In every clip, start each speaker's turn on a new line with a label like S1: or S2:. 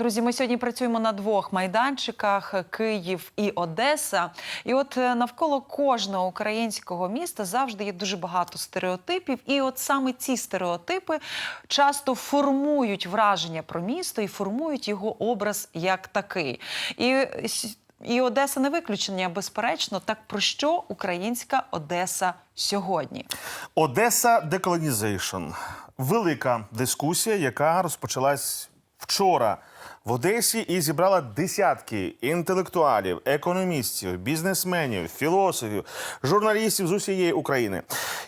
S1: Друзі, ми сьогодні працюємо на двох майданчиках Київ і Одеса. І от е, навколо кожного українського міста завжди є дуже багато стереотипів. І от саме ці стереотипи часто формують враження про місто і формують його образ як такий. І і Одеса не виключення, безперечно. Так про що українська Одеса сьогодні?
S2: Одеса Деколонізейшн. Велика дискусія, яка розпочалась вчора в Одесі і зібрала десятки інтелектуалів, економістів, бізнесменів, філософів, журналістів з усієї України.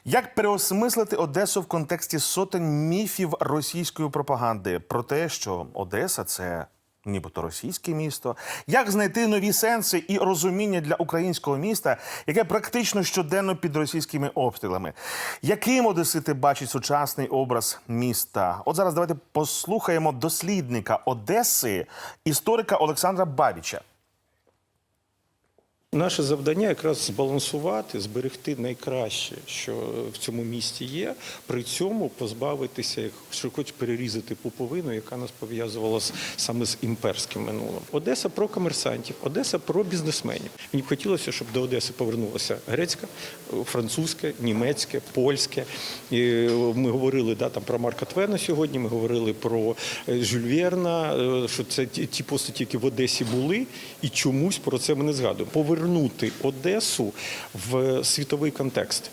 S2: Як переосмислити Одесу в контексті сотень міфів російської пропаганди про те, що Одеса це нібито російське місто, як знайти нові сенси і розуміння для українського міста, яке практично щоденно під російськими обстрілами. Яким одесити бачить сучасний образ міста? От зараз давайте послухаємо дослідника Одеси, історика Олександра Бабіча.
S3: Наше завдання якраз збалансувати, зберегти найкраще, що в цьому місті є, при цьому позбавитися, якщо хоч перерізати пуповину, яка нас пов'язувала саме з імперським минулим. Одеса про комерсантів, Одеса про бізнесменів. Мені б хотілося, щоб до Одеси повернулося грецька, французьке, німецьке, польське. І ми говорили да, там, про Марка Твена сьогодні, ми говорили про е, Жюль Верна, е, що це ті постаті, які в Одесі були, і чомусь про це ми не згадуємо. Повернути Одесу в світовий контекст.